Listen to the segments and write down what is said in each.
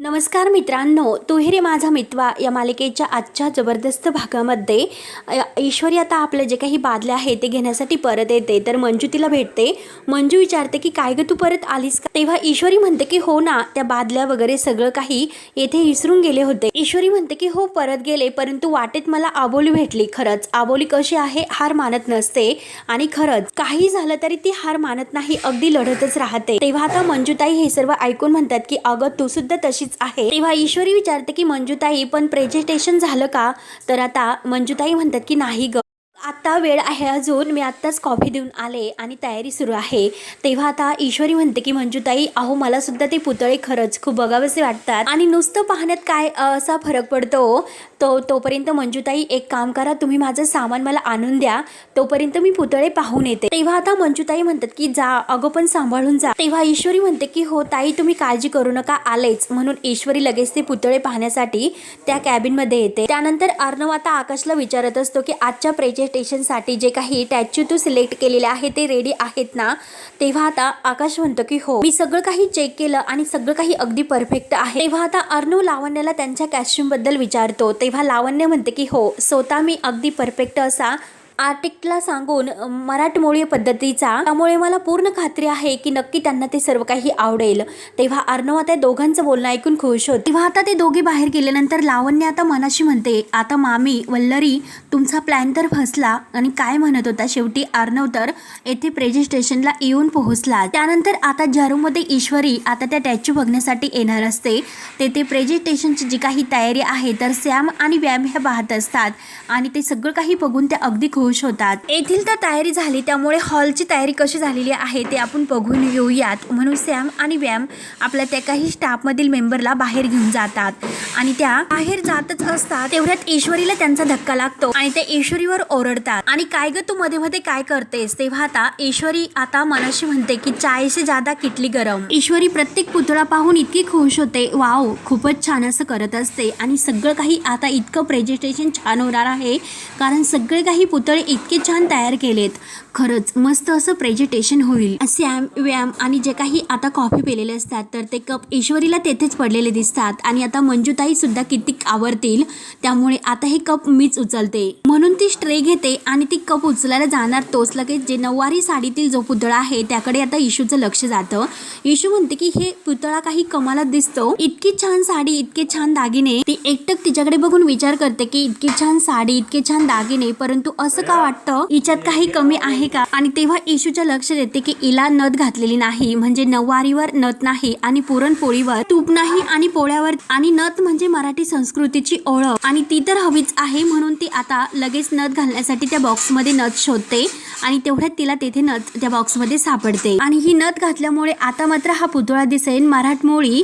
नमस्कार मित्रांनो तुहेरे माझा मित्वा या मालिकेच्या आजच्या जबरदस्त भागामध्ये ईश्वरी आता आपलं जे काही बादल्या आहे ते घेण्यासाठी परत येते. तर मंजू तिला भेटते. मंजू विचारते की काय ग तू परत आलीस का? तेव्हा ईश्वरी म्हणते की हो ना त्या बादल्या वगैरे सगळं काही येथे विसरून गेले होते. ईश्वरी म्हणते की हो परत गेले परंतु वाटेत मला आबोली भेटली. खरंच आबोली कशी आहे हार मानत नसते. आणि खरंच काही झालं तरी ती हार मानत नाही अगदी लढतच राहते. तेव्हा आता मंजूताई हे सर्व ऐकून म्हणतात की अगं तू सुद्धा तशी तशीच आहे. तेव्हा ईश्वरी विचारते की मंजूताई पण प्रेझेंटेशन झालं का? तर आता मंजूताई म्हणतात की नाही ग. आता वेळ आहे अजून. मी आत्ताच कॉफी देऊन आले आणि तयारी सुरू आहे. तेव्हा आता ईश्वरी म्हणते की मंजूताई अहो मला सुद्धा ते पुतळे खरंच खूप बघावेसे वाटतात. आणि नुसतं पाहण्यात काय असा फरक पडतो तो तोपर्यंत मंजूताई एक काम करा तुम्ही माझं सामान मला आणून द्या. तोपर्यंत मी पुतळे पाहून येते. तेव्हा आता मंजूताई म्हणतात की जा अगं पण सांभाळून जा. तेव्हा ईश्वरी म्हणते की हो ताई तुम्ही काळजी करू नका आलेच. म्हणून ईश्वरी लगेच ते पुतळे पाहण्यासाठी त्या कॅबिनमध्ये येते. त्यानंतर अर्णव आता आकाशला विचारत असतो की आजच्या प्रेचे प्रेझेंटेशनसाठी जे काही टॅच्यू तू सिलेक्ट केलेले आहे ते रेडी आहेत ना तेव्हा आता आकाश म्हणतो की हो. मी सगळं काही चेक केलं आणि सगळं काही अगदी परफेक्ट आहे. तेव्हा आता अर्णव लावण्याला त्यांच्या कॅस्ट्यूमबद्दल विचारतो. तेव्हा लावण्य म्हणते की हो स्वतः मी अगदी परफेक्ट असा आर्टिकला सांगून मराठमोळी पद्धतीचा. त्यामुळे मला पूर्ण खात्री आहे की नक्की त्यांना ते सर्व काही आवडेल. तेव्हा अर्णव त्या दोघांचं बोलणं ऐकून खुश होत. तेव्हा आता ते दोघे बाहेर गेल्यानंतर लावण्य आता मनाशी म्हणते आता मामी वल्लरी तुमचा प्लॅन तर फसला आणि काय म्हणत होता शेवटी अर्णव तर येथे प्रेझेंटेशनला येऊन पोहोचला. त्यानंतर आता झारूमध्ये ईश्वरी आता त्या टॅच्यू बघण्यासाठी येणार असते. तेथे प्रेझेंटेशनची जी काही तयारी आहे तर सॅम आणि व्यायाम ह्या पाहत असतात. आणि ते सगळं काही बघून ते अगदी खुश होतात येथील तर तयारी झाली त्यामुळे हॉलची तयारी कशी झालेली आहे ते आपण बघून येऊयात म्हणून सॅम आणि व्यायाम आपल्या त्या काही स्टाफमधील मेंबरला बाहेर घेऊन जातात. आणि त्या बाहेर जातच असतात तेवढ्यात ईश्वरीला त्यांचा धक्का लागतो आणि त्या ईश्वरीवर ओरडतात. आणि काय ग तू मध्ये मध्ये काय करतेस? तेव्हा आता ईश्वरी आता मनाशी म्हणते की चाय जादा किटली गरम. ईश्वरी प्रत्येक पुतळा पाहून इतकी खुश होते. वाव खूपच छान असं करत असते. आणि सगळं काही आता इतकं प्रेझेंटेशन छान होणार आहे. कारण सगळे काही पुतळे इतके छान तयार केलेत. खरंच मस्त असं प्रेझेंटेशन होईल. सॅम व्यायाम आणि जे काही आता कॉफी पिलेले असतात तर ते कप ईश्वरीला तेथेच पडलेले दिसतात आणि आता मंजुताई सुद्धा किती आवडतील त्यामुळे आता हे कप मीच उचलते. म्हणून ती स्ट्रे घेते आणि ती कप उचलायला जाणार तोच लगेच जे नऊवारी साडीतील जो पुतळा आहे त्याकडे आता इशूचं लक्ष जातं. इशू म्हणते की हे पुतळा काही कमाला दिसतो. इतकी छान साडी इतके छान दागिने. ती एकटक तिच्याकडे बघून विचार करते की इतकी छान साडी इतके छान दागिने परंतु असं का वाटतं? हिच्यात काही कमी आहे का? आणि तेव्हा इशूच्या लक्ष देते की इला नथ घातलेली नाही. म्हणजे नऊवारीवर नथ नाही आणि पुरणपोळीवर तूप नाही आणि पोळ्यावर आणि नथ म्हणजे मराठी संस्कृतीची ओळख. आणि ती तर हवीच आहे म्हणून ती आता लगेच नथ घालण्यासाठी त्या बॉक्समध्ये नथ शोधते आणि तेवढ्यात तिला तेथे नथ त्या बॉक्समध्ये सापडते. आणि ही नथ घातल्यामुळे आता मात्र हा पुतळा दिसेल मराठमोळी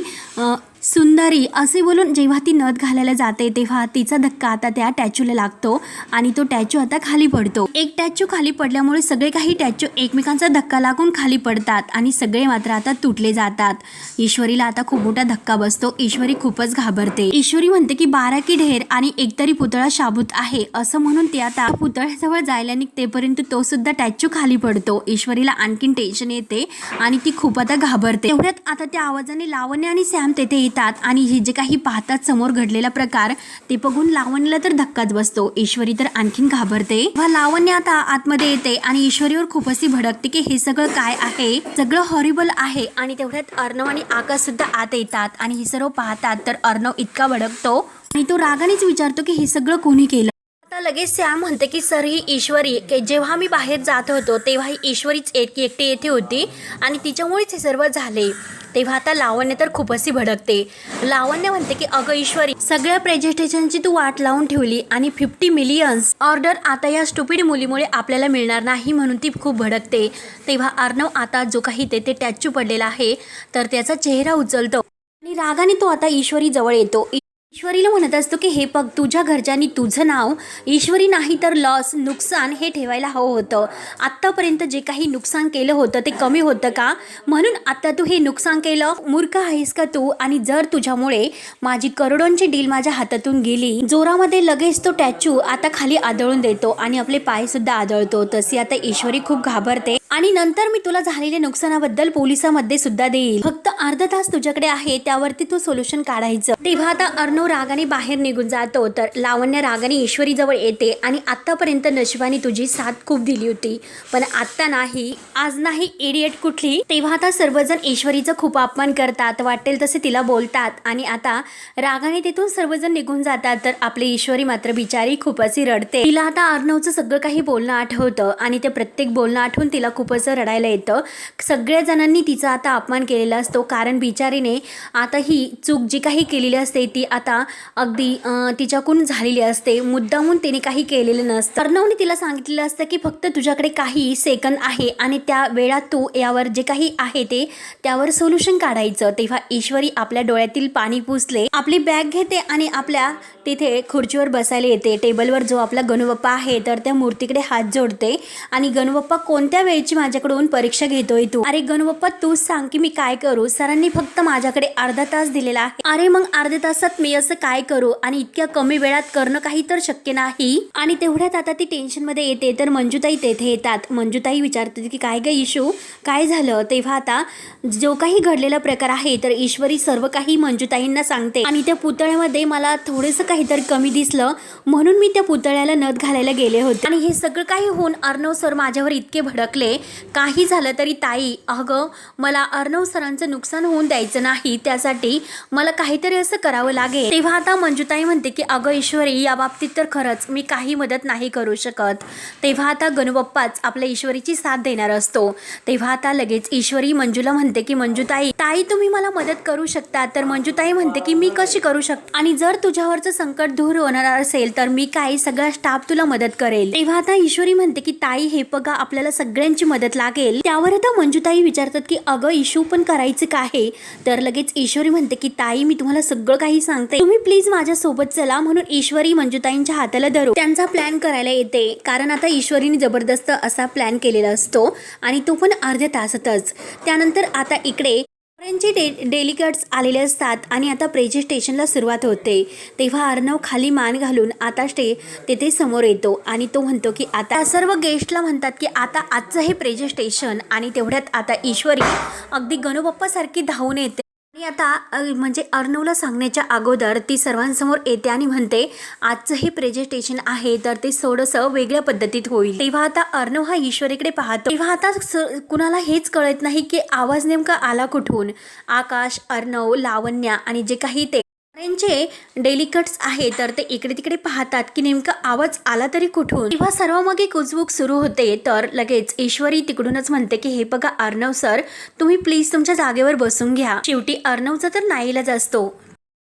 सुंदरी असे बोलून जेव्हा ती नथ घालायला जाते तेव्हा तिचा धक्का आता त्या टॅच्यूला लागतो आणि तो टॅच्यू आता खाली पडतो. एक टॅच्यू खाली पडल्यामुळे सगळे काही टॅच्यू एकमेकांचा धक्का लागून खाली पडतात आणि सगळे मात्र आता तुटले जातात. ईश्वरीला आता खूप मोठा धक्का बसतो. ईश्वरी खूपच घाबरते. ईश्वरी म्हणते की बारा की ढेर आणि एकतरी पुतळा शाबूत आहे. असं म्हणून ती आता पुतळ्याजवळ जायला निघते परंतु तो सुद्धा टॅच्यू खाली पडतो. ईश्वरीला आणखीन टेन्शन येते आणि ती खूप आता घाबरते. एवढ्यात आता त्या आवाजाने लावणे आणि सॅम तेथे येतात आणि हे जे काही पाहतात समोर घडलेला प्रकार ते बघून लावणीला तर धक्काच बसतो. ईश्वरी तर आणखीन घाबरते. व लावण्य आता आतमध्ये येते आणि ईश्वरीवर खूप अशी भडकते की हे सगळं काय आहे? सगळं हॉरिबल आहे आणि तेवढ्यात अर्णव आणि आकाश सुद्धा आत येतात आणि हे सर्व पाहतात तर अर्णव इतका भडकतो आणि तो रागानेच विचारतो की हे सगळं कोणी केलं? आता लगेच सॅम म्हणते की सर ही ईश्वरी की जेव्हा मी बाहेर जात होतो तेव्हा ही ईश्वरीच एकटी एकटी येथे होती आणि तिच्यामुळेच हे सर्व झाले. तेव्हा आता लावण्य तर खूपच भडकते. लावण्य म्हणते की अगं ईश्वरी सगळ्या प्रेझेंटेशनची तू वाट लावून ठेवली आणि फिफ्टी मिलियन्स ऑर्डर आता या स्टुपिड मुलीमुळे आपल्याला मिळणार नाही म्हणून ती खूप भडकते. तेव्हा अर्णव आता जो काही तेथे टॅच्यू पडलेला आहे तर त्याचा चेहरा उचलतो आणि रागाने तो आता ईश्वरी जवळ येतो. ईश्वरीला म्हणत असतो की हे बघ तुझ्या घरच्यांनी तुझं नाव ईश्वरी नाही तर लॉस नुकसान हे ठेवायला हवं होतं. आत्तापर्यंत जे काही नुकसान केलं होतं ते कमी होतं का? म्हणून आता तू हे नुकसान केलं मूर्ख आहेस का तू? आणि जर तुझ्यामुळे माझी करोडोंची डील माझ्या हातातून गेली जोरामध्ये लगेच तो टॅच्यू आता खाली आदळून देतो आणि आपले पायसुद्धा आदळतो. तशी आता ईश्वरी खूप घाबरते. आणि नंतर मी तुला झालेल्या नुकसानाबद्दल पोलिसामध्ये सुद्धा देईल. फक्त अर्धा तास तुझ्याकडे आहे त्यावरती तू सोल्युशन काढायचं. तेव्हा आता अर्णव रागाने बाहेर निघून जातो तर लावण्य रागाने ईश्वरी जवळ येते आणि आतापर्यंत नशिबाने तुझी साथ खूप दिली होती. पण आता नाही आज नाही इडियट कुठली? तेव्हा आता सर्वजण ईश्वरीचं खूप अपमान करतात वाटेल तसे तिला बोलतात. आणि आता रागाने तिथून सर्वजण निघून जातात तर आपली ईश्वरी मात्र बिचारी खूप अशी रडते. तिला आता अर्णवचं सगळं काही बोलणं आठवतं आणि ते प्रत्येक बोलणं आठवून तिला खूप असं रडायला येतं. सगळ्या जणांनी तिचा आता अपमान केलेला असतो. कारण बिचारीने आता ही चूक जी काही केलेली असते ती आता अगदी तिच्याकडून झालेली असते. मुद्दामून तिने काही केलेलं नसतं. अर्णवने तिला सांगितलेलं असतं की फक्त तुझ्याकडे काही सेकंद आहे आणि त्या वेळात तू यावर जे काही आहे ते त्यावर सोल्युशन काढायचं. तेव्हा ईश्वरी आपल्या डोळ्यातील पाणी पुसले. आपली बॅग घेते आणि आपल्या तिथे खुर्चीवर बसायला येते. टेबलवर जो आपला गणुबाप्पा आहे तर त्या मूर्तीकडे हात जोडते. आणि गणुबाप्पा कोणत्या वेळची माझ्याकडून परीक्षा घेतोय तू. अरे गणुबाप्पा तू सांग की मी काय करू? सरांनी फक्त माझ्याकडे अर्धा तास दिलेला आहे. अरे मग अर्ध्या तासात मी असं काय करू? आणि इतक्या कमी वेळात करणं काही तर शक्य नाही? आणि तेवढ्यात आता ती टेन्शनमध्ये येते. तर मंजुताई तेथे येतात. मंजुताई विचारते की काय ग इशू काय झालं? तेव्हा आता जो काही घडलेला प्रकार आहे तर ईश्वरी सर्व काही मंजुताईंना सांगते. आणि त्या पुतळ्यामध्ये मला थोडंसं काहीतरी कमी दिसलं. म्हणून मी त्या पुतळ्याला नथ घालायला गेले होते. आणि हे सगळं काही होऊन अर्णव सर माझ्यावर इतके भडकले काही झालं तरी ताई अगं मला अर्णव सरांचं नुकसान होऊन द्यायचं नाही त्यासाठी मला काहीतरी असं करावं लागेल. तेव्हा आता मंजुताई म्हणते की अगं ईश्वरी या बाबतीत तर खरंच मी काही मदत नाही करू शकत. तेव्हा आता गणुबाप्पाच आपल्या ईश्वरीची साथ देणार असतो. तेव्हा आता लगेच ईश्वरी मंजूला म्हणते की मंजुताई ताई तुम्ही मला मदत करू शकता. तर मंजुताई म्हणते की मी कशी करू शकते? आणि जर तुझ्यावरचं संकट दूर होणार असेल तर मी काय सगळा स्टाफ तुला मदत करेल. तेव्हा आता ईश्वरी म्हणते की ताई हे बघा आपल्याला सगळ्यांची मदत लागेल? त्यावर आता मंजुताई विचारतात की अगं इशू पण करायचं काय तर लगेच ईश्वरी म्हणते की ताई मी तुम्हाला सगळं काही सांगते. तुम्ही प्लीज माझ्या सोबत चला म्हणून ईश्वरी मंजुताईंच्या हाताला धरू त्यांचा प्लॅन करायला येते. कारण आता ईश्वरीने जबरदस्त असा प्लॅन केलेला असतो आणि तो पण अर्ध्या तासातच. त्यानंतर आता इकडे फॉरेनचे डे डेलिगेट्स आलेले असतात आणि आता प्रेझेंटेशनला सुरुवात होते. तेव्हा अर्णव खाली मान घालून आता स्टे तेथे समोर येतो आणि तो म्हणतो की आता सर्व गेस्टला म्हणतात की आता आजचं हे प्रेझेंटेशन आणि तेवढ्यात आता ईश्वरी अगदी गणुबाप्पासारखी धावून येते. आणि आता म्हणजे अर्णवला सांगण्याच्या अगोदर ती सर्वांसमोर येते आणि म्हणते आजचं हे प्रेझेंटेशन आहे तर ते थोडंसं वेगळ्या पद्धतीत होईल. तेव्हा आता अर्णव हा ईश्वरीकडे पाहतो. तेव्हा आता कुणाला हेच कळत नाही की आवाज नेमका आला कुठून? आकाश अर्णव लावण्या आणि जे काही ते त्यांचे डेलिकट्स आहे तर ते इकडे तिकडे पाहतात की नेमका आवाज आला तरी कुठून? तेव्हा सर्व मग एक सुरू होते तर लगेच ईश्वरी तिकडूनच म्हणते की हे बघा अर्णव सर तुम्ही प्लीज तुमच्या जागेवर बसून घ्या. शेवटी अर्णवचा तर नाईलाज असतो.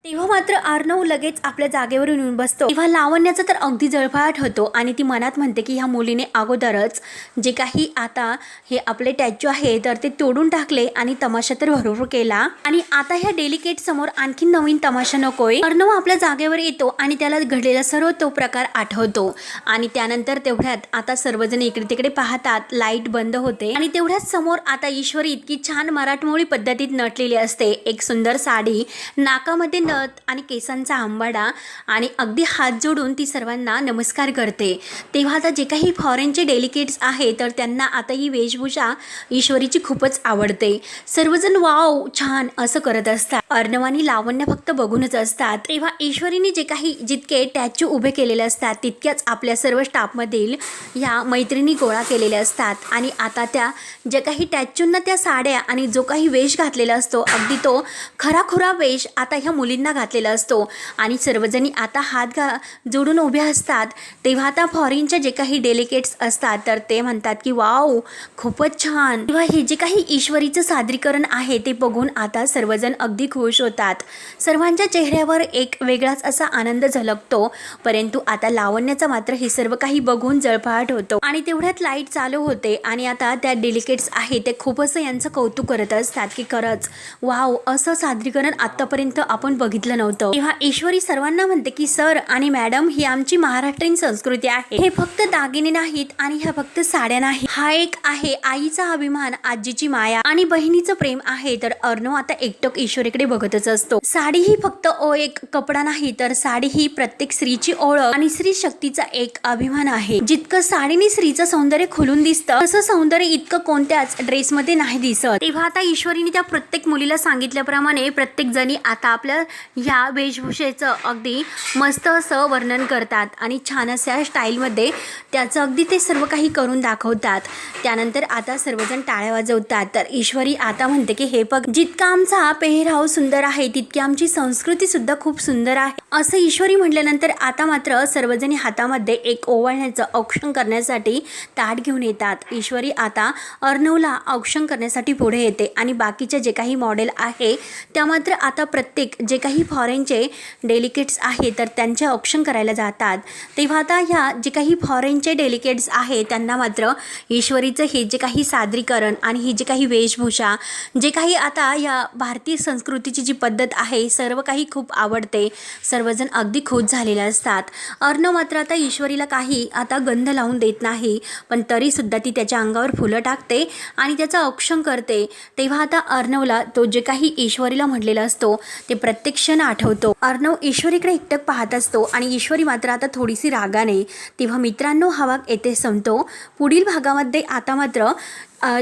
तेव्हा मात्र आर्नव लगेच आपल्या जागेवरून येऊन बसतो. तेव्हा लावण्याचा तर अगदी जळफळाट होतो आणि ती मनात म्हणते की ह्या मुलीने अगोदरच जे काही आता हे आपले टॅच्यू आहे तर ते तोडून टाकले आणि तमाशा तर भरपूर केला. आणि आता ह्या डेलिकेट समोर आणखी नवीन तमाशा नकोय. अर्णव आपल्या जागेवर येतो आणि त्याला घडलेला सर्व तो प्रकार आठवतो. आणि त्यानंतर तेवढ्यात आता सर्वजण इकडे तिकडे पाहतात लाइट बंद होते. आणि तेवढ्याच समोर आता ईश्वरी इतकी छान मराठमोळी पद्धतीत नटलेली असते. एक सुंदर साडी नाकामध्ये हळद आणि केसांचा आंबाडा आणि अगदी हात जोडून ती सर्वांना नमस्कार करते. तेव्हा आता जे काही फॉरेनचे डेलिकेट्स आहे तर त्यांना आता ही वेशभूषा ईश्वरीची खूपच आवडते. सर्वजण वाव छान असं करत असतात. अर्णव आणि लावण्य फक्त बघूनच असतात. तेव्हा ईश्वरीने जे काही जितके टॅच्यू उभे केलेले असतात तितक्याच आपल्या सर्व स्टाफमधील ह्या मैत्रिणी गोळा केलेल्या असतात. आणि आता त्या ज्या काही टॅच्यूंना त्या साड्या आणि जो काही वेश घातलेला असतो अगदी तो खराखुरा वेश आता ह्या मुली मुलींना घातलेला असतो. आणि सर्वजणी आता हात घा जोडून उभ्या असतात. तेव्हा आता फॉरेनच्या जे काही डेलिकेट्स असतात तर ते म्हणतात की वाव खूपच छान. किंवा हे जे काही ईश्वरीचं सादरीकरण आहे ते बघून आता सर्वजण अगदी खुश होतात. सर्वांच्या चेहऱ्यावर एक वेगळाच असा आनंद झलकतो. परंतु आता लावण्याचा मात्र हे सर्व काही बघून जळपाट होतो. आणि तेवढ्यात लाइट चालू होते. आणि आता त्या डेलिकेट्स आहे ते खूप असं यांचं कौतुक करत असतात की खरंच वाव असं सादरीकरण आत्तापर्यंत आपण बघितलं नव्हतं. तेव्हा ईश्वरी सर्वांना म्हणते की सर आणि मॅडम ही आमची महाराष्ट्रीयन संस्कृती आहे. हे फक्त दागिने नाहीत आणि ह्या फक्त साड्या नाही हा एक आहे आईचा अभिमान आजीची माया आणि बहिणीचं प्रेम आहे. तर अर्णव आता एकटक ईश्वरीकडे बघतच असतो. साडी ही फक्त ओ एक कपडा नाही तर साडी ही प्रत्येक स्त्रीची ओळख आणि स्त्री शक्तीचा एक अभिमान आहे. जितकं साडीने स्त्रीचं सौंदर्य खुलून दिसतं तसं सौंदर्य इतकं कोणत्याच ड्रेसमध्ये नाही दिसत. तेव्हा आता ईश्वरीने त्या प्रत्येक मुलीला सांगितल्याप्रमाणे प्रत्येक जणी आता आपल्या ह्या वेशभूषेचं अगदी मस्त असं वर्णन करतात आणि छान अशा स्टाईलमध्ये त्याचं अगदी ते सर्व काही करून दाखवतात. त्यानंतर आता सर्वजण टाळ्या वाजवतात. तर ईश्वरी आता म्हणते की हे बघ जितका आमचा पेहराव सुंदर आहे तितकी आमची संस्कृती सुद्धा खूप सुंदर आहे. असं ईश्वरी म्हटल्यानंतर आता मात्र सर्वजणी हातामध्ये एक ओवाळण्याचं औक्षण करण्यासाठी ताट घेऊन येतात. ईश्वरी आता अर्णवला औक्षण करण्यासाठी पुढे येते आणि बाकीचे जे काही मॉडेल आहे त्या मात्र आता प्रत्येक जे काही काही फॉरेनचे डेलिकेट्स आहे तर त्यांचे ऑप्शन करायला जातात. तेव्हा आता ह्या जे काही फॉरेनचे डेलिकेट्स आहे त्यांना मात्र ईश्वरीचं हे जे काही सादरीकरण आणि ही जी काही वेशभूषा जे काही आता या भारतीय संस्कृतीची जी पद्धत आहे सर्व काही खूप आवडते. सर्वजण अगदी खुश झालेले असतात. अर्णव मात्र आता ईश्वरीला काही आता गंध लावून देत नाही पण तरीसुद्धा ती त्याच्या अंगावर फुलं टाकते आणि त्याचं औक्षण करते. तेव्हा आता अर्णवला तो जे काही ईश्वरीला म्हटलेला असतो ते प्रत्येक क्षण आठवतो. अर्णव ईश्वरीकडे एकटक पाहत असतो आणि ईश्वरी मात्र आता थोडीशी रागाने तेव्हा मित्रांनो हा भाग येथे संपतो. पुढील भागामध्ये आता मात्र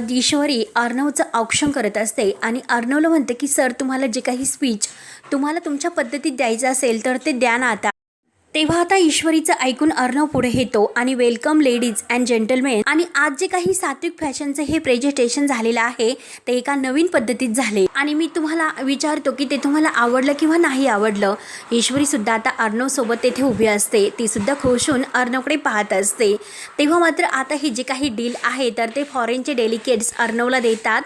ईश्वरी अर्णवचं औक्षण करत असते आणि अर्णवला म्हणते की सर तुम्हाला जे काही स्पीच तुम्हाला तुमच्या पद्धतीत द्यायचं असेल तर ते द्या ना आता. तेव्हा आता ईश्वरीचं ऐकून अर्णव पुढे येतो आणि वेलकम लेडीज अँड जेंटलमेन आणि आज जे काही सात्विक फॅशनचं हे प्रेझेंटेशन झालेलं आहे ते एका नवीन पद्धतीत झाले. आणि मी तुम्हाला विचारतो की ते तुम्हाला आवडलं किंवा नाही आवडलं ईश्वरी सुद्धा आता अर्णव सोबत तेथे उभी असते ती सुद्धा खुश होऊन अर्णवकडे पाहत असते. तेव्हा मात्र आता हे जे काही डील आहे तर ते फॉरेनचे डेलिकेट्स अर्णवला देतात.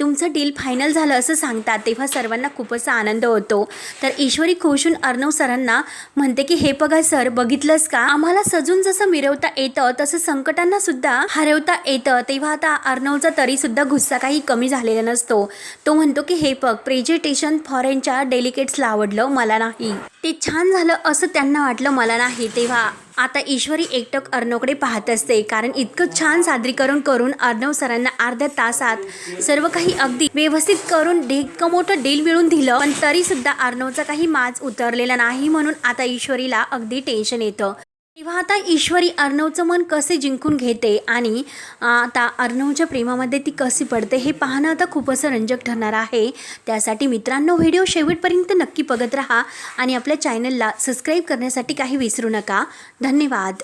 तुमचं डील फायनल झालं असं सांगतात तेव्हा सर्वांना खूपच आनंद होतो. तर ईश्वरी खुश होऊन अर्णव सरांना म्हणते की हे बघा सर बघितलंस का? आम्हाला सजून जसं मिरवता येतं तसं संकटांना सुद्धा हरवता येतं. तेव्हा आता अर्णवचा तरी सुद्धा गुस्सा काही कमी झालेला नसतो. तो म्हणतो की हे बघ प्रेझेंटेशन फॉरेनच्या डेलिकेट्सला आवडलं मला नाही. ते छान झालं असं त्यांना वाटलं मला नाही. तेव्हा आता ईश्वरी एकटक अर्णवकडे पाहत असते. कारण इतकं छान सादरीकरण करून अर्णव सरांना अर्ध्या तासात सर्व काही अगदी व्यवस्थित करून इतकं मोठं डील मिळून दिलं. पण तरी सुद्धा अर्णवचा काही माज उतरलेला नाही म्हणून आता ईश्वरीला अगदी टेन्शन येतं. तेव्हा आता ईश्वरी अर्णवचं मन कसे जिंकून घेते आणि आता अर्णवच्या प्रेमामध्ये ती कशी पडते हे पाहणं आता खूप असं रंजक ठरणार आहे. त्यासाठी मित्रांनो व्हिडिओ शेवटपर्यंत नक्की बघत राहा आणि आपल्या चॅनलला सबस्क्राईब करण्यासाठी काही विसरू नका. धन्यवाद.